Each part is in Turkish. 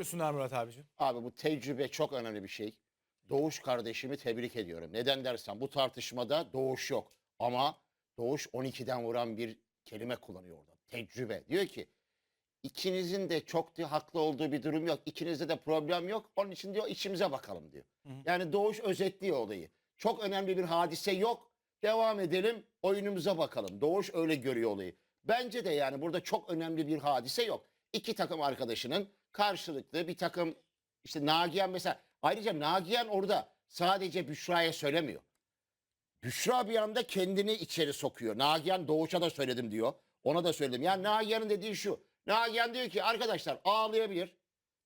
Buyursunlar Murat abicim. Abi bu tecrübe çok önemli bir şey. Doğuş kardeşimi tebrik ediyorum. Neden dersen bu tartışmada Doğuş yok. Ama Doğuş 12'den vuran bir kelime kullanıyor orada. Tecrübe. Diyor ki ikinizin de çok da haklı olduğu bir durum yok. İkinizde de problem yok. Onun için diyor içimize bakalım diyor. Yani Doğuş özetliyor olayı. Çok önemli bir hadise yok. Devam edelim oyunumuza bakalım. Doğuş öyle görüyor olayı. Bence de yani burada çok önemli bir hadise yok. İki takım arkadaşının karşılıklı bir takım işte Nagihan mesela ayrıca Nagihan orada sadece Büşra'ya söylemiyor. Büşra bir anda kendini içeri sokuyor. Nagihan Doğuş'a da söyledim diyor. Ona da söyledim. Yani Nagihan'ın dediği şu. Nagihan diyor ki arkadaşlar ağlayabilir.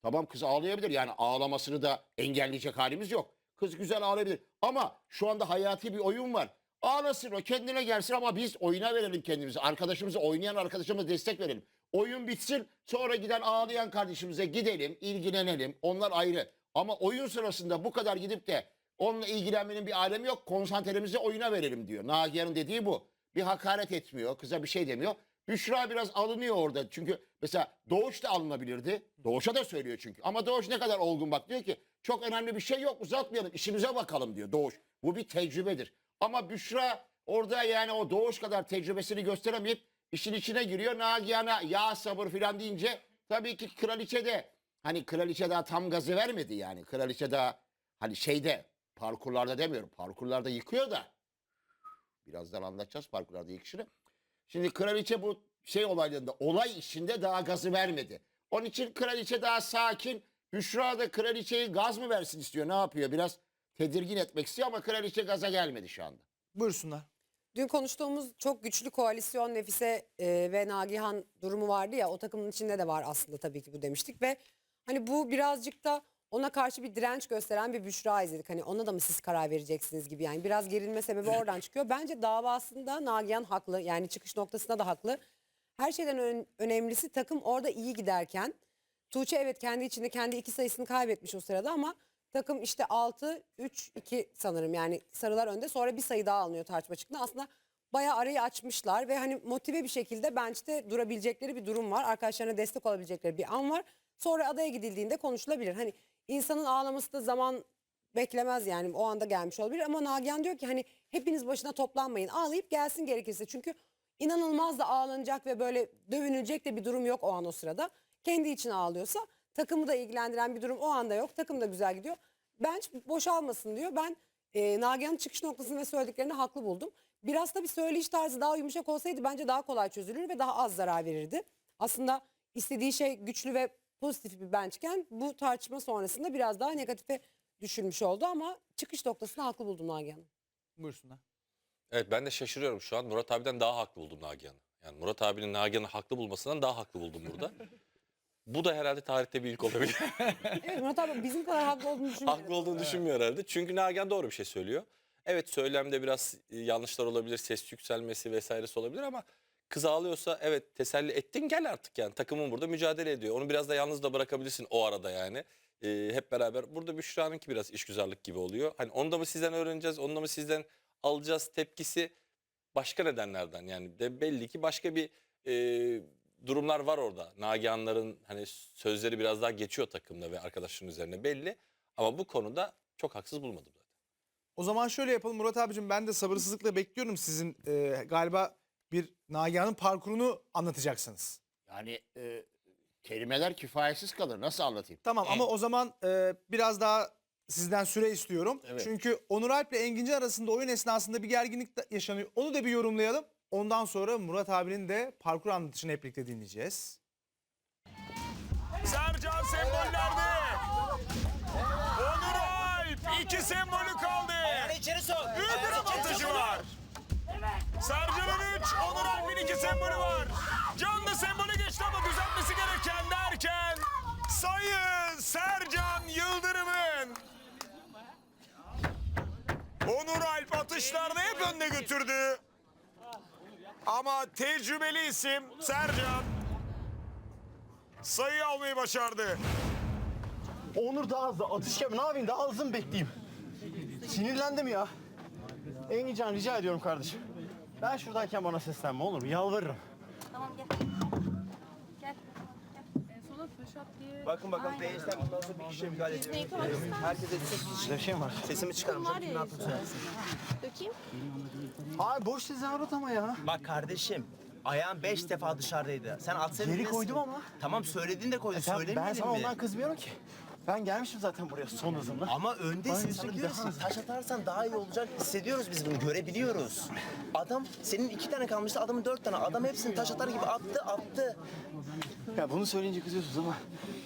Tamam kız ağlayabilir. Yani ağlamasını da engelleyecek halimiz yok. Kız güzel ağlayabilir. Ama şu anda hayati bir oyun var. Ağlasın o kendine gelsin ama biz oyuna verelim kendimizi. Arkadaşımıza oynayan arkadaşımıza destek verelim. Oyun bitsin sonra giden ağlayan kardeşimize gidelim ilgilenelim. Onlar ayrı. Ama oyun sırasında bu kadar gidip de onunla ilgilenmenin bir alemi yok. Konsantremizi oyuna verelim diyor. Nagihan'ın dediği bu. Bir hakaret etmiyor. Kıza bir şey demiyor. Büşra biraz alınıyor orada. Çünkü mesela Doğuş da alınabilirdi. Doğuş'a da söylüyor çünkü. Ama Doğuş ne kadar olgun bak diyor ki çok önemli bir şey yok uzatmayalım işimize bakalım diyor Doğuş. Bu bir tecrübedir. Ama Büşra orada yani o Doğuş kadar tecrübesini gösteremeyip işin içine giriyor. Nagihan'a ya sabır filan deyince tabii ki kraliçe de hani kraliçe daha tam gazı vermedi yani. Kraliçe daha hani şeyde parkurlarda demiyorum parkurlarda yıkıyor da birazdan anlatacağız parkurlarda yıkışını. Şimdi kraliçe bu şey olaylarında olay işinde daha gazı vermedi. Onun için kraliçe daha sakin. Büşra da kraliçeyi gaz mı versin istiyor ne yapıyor biraz tedirgin etmek istiyor ama kraliçe gaza gelmedi şu anda. Buyursunlar. Dün konuştuğumuz çok güçlü koalisyon Nefise e, ve Nagihan durumu vardı ya o takımın içinde de var aslında tabii ki bu demiştik ve hani bu birazcık da ona karşı bir direnç gösteren bir Büşra izledik. Hani ona da mı siz karar vereceksiniz gibi yani biraz gerilme sebebi oradan çıkıyor. Bence davasında Nagihan haklı yani çıkış noktasında da haklı. Her şeyden ön- önemlisi takım orada iyi giderken Tuğçe evet kendi içinde kendi iki sayısını kaybetmiş o sırada ama takım işte 6 3 2 sanırım yani sarılar önde sonra bir sayı daha alınıyor tartışma çıktığında. Aslında bayağı arayı açmışlar ve hani motive bir şekilde bench'te durabilecekleri bir durum var. Arkadaşlarına destek olabilecekleri bir an var. Sonra adaya gidildiğinde konuşulabilir. Hani insanın ağlaması da zaman beklemez yani o anda gelmiş olabilir ama Nagihan diyor ki hani hepiniz başına toplanmayın ağlayıp gelsin gerekirse çünkü inanılmaz da ağlanacak ve böyle dövünülecek de bir durum yok o an o sırada. Kendi için ağlıyorsa takımı da ilgilendiren bir durum o anda yok. Takım da güzel gidiyor. Bench boşalmasın diyor. Ben e, Nagihan'ın çıkış noktasını ve söylediklerini haklı buldum. Biraz da bir söyleyiş tarzı daha yumuşak olsaydı bence daha kolay çözülür ve daha az zarar verirdi. Aslında istediği şey güçlü ve pozitif bir benchken bu tartışma sonrasında biraz daha negatife düşürmüş oldu ama çıkış noktasını haklı buldum Nagihan'ın. Buyursunlar. Evet ben de şaşırıyorum şu an. Murat abiden daha haklı buldum Nagihan'ı. Yani Murat abinin Nagihan'ı haklı bulmasından daha haklı buldum burada. Bu da herhalde tarihte bir ilk olabilir. Evet Murat abi bizim kadar haklı olduğunu düşünmüyorum. haklı olduğunu düşünmüyor herhalde. Çünkü Nagihan doğru bir şey söylüyor. Evet söylemde biraz e, yanlışlar olabilir, ses yükselmesi vesairesi olabilir ama kız ağlıyorsa evet teselli ettin gel artık yani. Takımın burada mücadele ediyor. Onu biraz da yalnız da bırakabilirsin o arada yani. Ee, hep beraber. Burada Büşra'nınki biraz işgüzarlık gibi oluyor. Hani onu da mı sizden öğreneceğiz, onu da mı sizden alacağız tepkisi başka nedenlerden. Yani de belli ki başka bir e, durumlar var orada. Nagihanların hani sözleri biraz daha geçiyor takımda ve arkadaşların üzerine belli. Ama bu konuda çok haksız bulmadım zaten. O zaman şöyle yapalım Murat abicim ben de sabırsızlıkla bekliyorum sizin e, galiba bir Nagihan'ın parkurunu anlatacaksınız. Yani e, kelimeler kifayetsiz kalır nasıl anlatayım? Tamam ama o zaman e, biraz daha sizden süre istiyorum. Evet. Çünkü Onur Alp ile Enginci arasında oyun esnasında bir gerginlik de yaşanıyor. Onu da bir yorumlayalım. Ondan sonra Murat abinin de parkur anlatışını hep birlikte dinleyeceğiz. Sercan sembollerde. Onur Alp iki sembolü kaldı. İçeri sok. Bir avantajı var. Sercan'ın 3, Onur Alp'in 2 sembolü var. Can da sembolü geçti ama düzeltmesi gereken derken sayı Sercan Yıldırım'ın. Onur Alp atışlarda hep önde götürdü. Ama tecrübeli isim Sercan sayı almayı başardı. Onur daha hızlı. Atış yap. Ne yapayım? Daha hızlı mı bekleyeyim? Sinirlendim ya. Engincan rica ediyorum kardeşim. Ben şuradayken bana seslenme olur mu? Yalvarırım. Tamam gel. Gel. En sona taşı. çat diye. Bakın bakalım Aynen. değişten bundan sonra bir kişiye müdahale Yüzüne ediyorum. yıkamak ister misin? Herkese tek kişi. Bir şey mi var? Sesimi çıkarmışım. Var ya ne söylesin. Dökeyim. Abi boş tezahürat ama ya. Bak kardeşim. Ayağın beş defa dışarıdaydı. Sen atsaydın Geri bilirsin. koydum ama. Tamam söylediğin de koydun. Söylemedin ben sana mi? ondan kızmıyorum ki. Ben gelmişim zaten buraya son hızımla. Ama öndesin. Sana ki taş atarsan daha iyi olacak. Hissediyoruz biz bunu. Görebiliyoruz. Adam senin iki tane kalmıştı. Adamın dört tane. Adam hepsini taş atar gibi attı attı. Ya bunu söyleyince kızıyorsunuz ama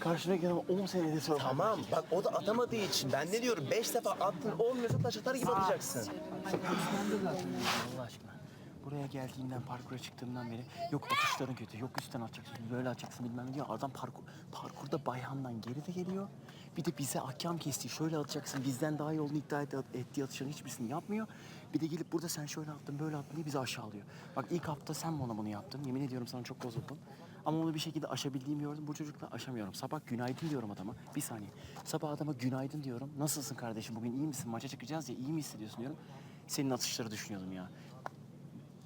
karşımdaki adam 10 senede sonra. Tamam bak o da atamadığı için. Ben ne diyorum? Beş defa attın olmuyorsa taş atar gibi atacaksın. Allah aşkına. Buraya geldiğimden, parkura çıktığımdan beri yok atışların kötü, yok üstten atacaksın, böyle atacaksın bilmem ne diyor. Adam parkur, parkurda Bayhan'dan geri de geliyor. Bir de bize ahkam kesti, şöyle atacaksın, bizden daha iyi olduğunu iddia et, ettiği atışların hiçbirisini yapmıyor. Bir de gelip burada sen şöyle attın, böyle attın diye bizi aşağılıyor. Bak ilk hafta sen bana bunu yaptın, yemin ediyorum sana çok bozuldum. Ama onu bir şekilde aşabildiğimi gördüm. Bu çocukla aşamıyorum. Sabah günaydın diyorum adama. Bir saniye. Sabah adama günaydın diyorum. Nasılsın kardeşim bugün iyi misin? Maça çıkacağız ya iyi mi hissediyorsun diyorum. Senin atışları düşünüyordum ya.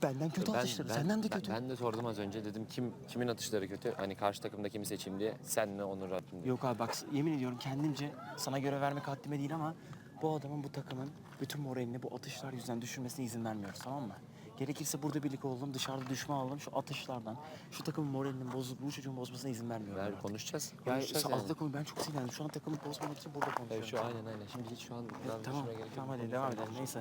Benden kötü atışları, senden de ben- kötü. Ben, de sordum az önce dedim kim kimin atışları kötü? Hani karşı takımda kimi seçeyim diye. Senle Onur Rabbim diye. Yok abi bak yemin ediyorum kendimce sana göre vermek haddime değil ama bu adamın bu takımın bütün moralini bu atışlar yüzünden düşürmesine izin vermiyoruz tamam mı? Gerekirse burada birlik olalım, dışarıda düşman olalım şu atışlardan. Şu takımın moralinin bozulup bu çocuğun bozmasına izin vermiyorum. Ver ben artık. konuşacağız. Ya konuşacağız yani. konu ben çok sinirlendim. Şu an takımı bozmamak için burada konuşuyorum. şu aynen aynen. Şimdi hiç şu an biraz Tamam, gerek yok. tamam hadi devam edelim neyse.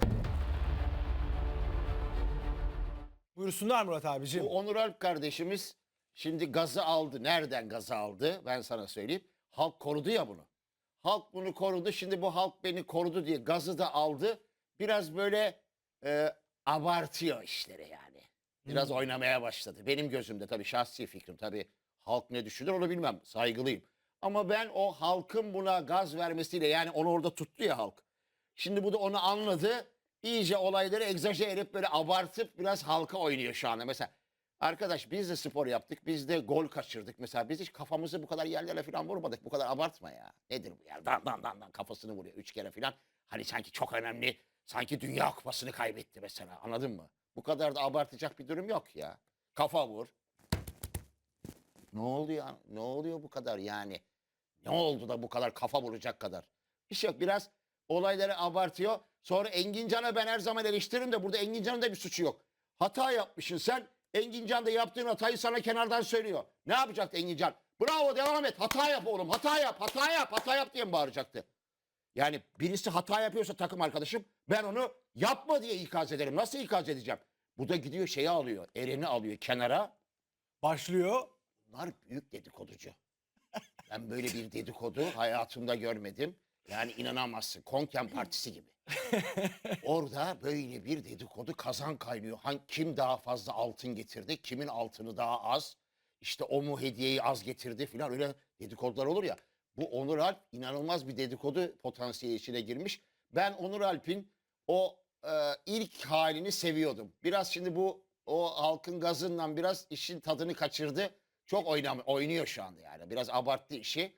Buyursunlar Murat abiciğim. Bu Onur Alp kardeşimiz şimdi gazı aldı. Nereden gazı aldı? Ben sana söyleyeyim. Halk korudu ya bunu. Halk bunu korudu. Şimdi bu halk beni korudu diye gazı da aldı. Biraz böyle e, abartıyor işleri yani. Biraz oynamaya başladı. Benim gözümde tabii şahsi fikrim tabii. Halk ne düşünür onu bilmem. Saygılıyım. Ama ben o halkın buna gaz vermesiyle yani onu orada tuttu ya halk. Şimdi bu da onu anladı. İyice olayları egzaje edip böyle abartıp biraz halka oynuyor şu anda. Mesela arkadaş biz de spor yaptık. Biz de gol kaçırdık. Mesela biz hiç kafamızı bu kadar yerlere falan vurmadık. Bu kadar abartma ya. Nedir bu ya? Dan dan dan dan kafasını vuruyor üç kere falan. Hani sanki çok önemli. Sanki dünya kupasını kaybetti mesela. Anladın mı? Bu kadar da abartacak bir durum yok ya. Kafa vur. Ne oldu ya? Ne oluyor bu kadar yani? Ne oldu da bu kadar kafa vuracak kadar? Bir şey yok. Biraz olayları abartıyor. Sonra Engincan'a ben her zaman eleştiririm de burada Engincan'ın da bir suçu yok. Hata yapmışsın sen. Engincan da yaptığın hatayı sana kenardan söylüyor. Ne yapacaktı Engincan? Bravo devam et. Hata yap oğlum. Hata yap. Hata yap. Hata yap diye mi bağıracaktı? Yani birisi hata yapıyorsa takım arkadaşım ben onu yapma diye ikaz ederim. Nasıl ikaz edeceğim? Bu da gidiyor şeyi alıyor. Eren'i alıyor kenara. Başlıyor. Bunlar büyük dedikoducu. Ben böyle bir dedikodu hayatımda görmedim. Yani inanamazsın. Konken Partisi gibi. Orada böyle bir dedikodu kazan kaynıyor. Han, kim daha fazla altın getirdi? Kimin altını daha az? İşte o mu hediyeyi az getirdi filan öyle dedikodular olur ya. Bu Onur Alp inanılmaz bir dedikodu potansiyeli içine girmiş. Ben Onur Alp'in o e, ilk halini seviyordum. Biraz şimdi bu o halkın gazından biraz işin tadını kaçırdı. Çok oynam oynuyor şu anda yani. Biraz abarttı işi.